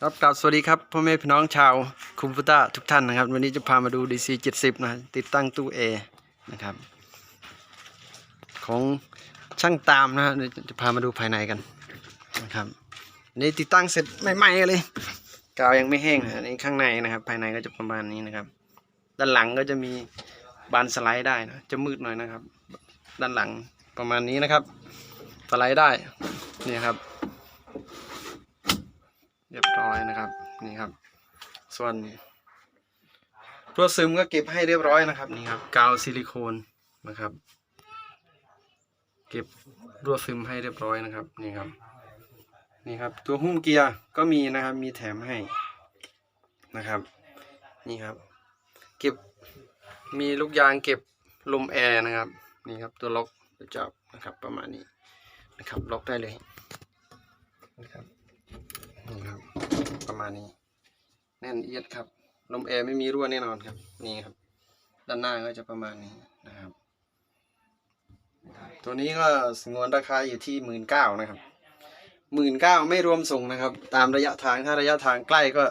ครับกราบสวัสดีครับพ่อแม่พี่น้องชาวคุมพุต้าทุกท่านนะครับ วันนี้จะพามาดู DC 70 นะติดตั้งตู้ A นะครับ ของช่างตามนะฮะจะพามาดูภายในกันนะครับนนี่ติดตั้งเสร็จใหม่ๆเลยกาวยังไม่แห้งนะอันนี่ข้างในนะครับ ภายในก็จะประมาณนี้นะครับ ด้านหลังก็จะมีบานสไลด์ได้นะจะมืดหน่อยนะครับ ด้านหลังประมาณนี้นะครับสไลด์ได้นี่ครับ เรียบร้อยนะครับนี่ครับ ส่วนตัวซึมก็เก็บให้เรียบร้อยนะครับนี่ครับกาวซิลิโคนนะครับ เก็บรั่วซึมให้เรียบร้อยนะครับนี่ครับนี่ครับ ตัวหุ้มเกียร์ก็มีนะครับ มีแถมให้นะครับ นี่ครับ เก็บมีลูกยางเก็บลมแอร์นะครับนี่ครับ ตัวล็อกตัวจับนะครับประมาณนี้นะครับ ล็อกได้เลยนะครับ นี่ครับ ประ มาณนี้ แน่นเอียดครับ ลมแอร์ไม่มีรั่วแน่นอนครับ นี่ครับ ด้านหน้าก็จะประมาณนี้นะครับ ตัวนี้ก็สงวนราคาอยู่ที่หมื่นเก้านะครับหมื่นเก้าไม่รวมส่งนะครับ ตามระยะทางถ้าระยะทางใกล้ก็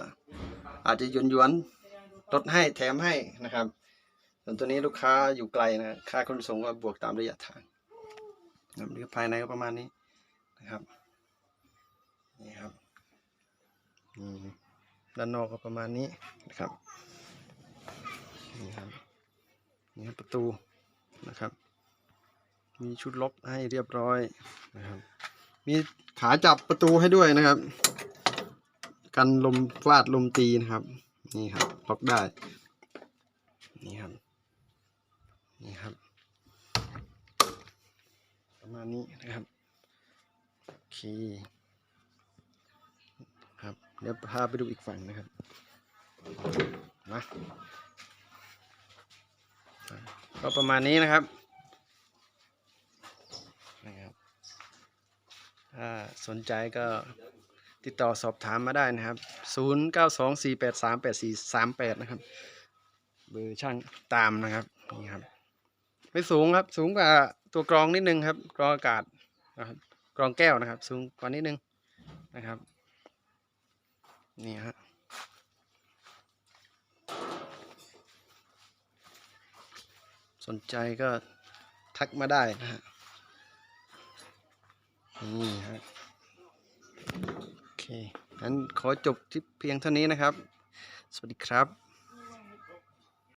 อาจจะยวนยวนลดให้แถมให้นะครับ ส่วนตัวนี้ลูกค้าอยู่ไกลนะค่าขนส่งก็บวกตามระยะทางนะครับภายในก็ประมาณนี้นะครับนี่ครับ ด้านนอกก็ประมาณนี้นะครับนี่ครับนี่ครับประตูนะครับ มีชุดล็อกให้เรียบร้อยนะครับ มีขาจับประตูให้ด้วยนะครับ กันลมฟาดลมตีนะครับนี่ครับล็อกได้นี่ครับนี่ครับ ประมาณนี้นะครับโอเค เดี๋ยวพาไปดูอีกฝั่งนะครับ มา ก็ประมาณนี้นะครับ นะครับ ถ้าสนใจก็ติดต่อสอบถามมาได้นะครับ 0 9 2 4 8 3 8 4 3 8 นะครับ เบอร์ช่างตามนะครับ นี่ครับ ไม่สูงครับ สูงกว่าตัวกรองนิดนึงครับ กรองอากาศนะครับ กรองแก้วนะครับ สูงกว่านิดนึงนะครับ นี่ฮะสนใจก็ทักมาได้นะฮะนี่ฮะโอเคงั้นขอจบที่เพียงเท่านี้นะครับ สวัสดีครับ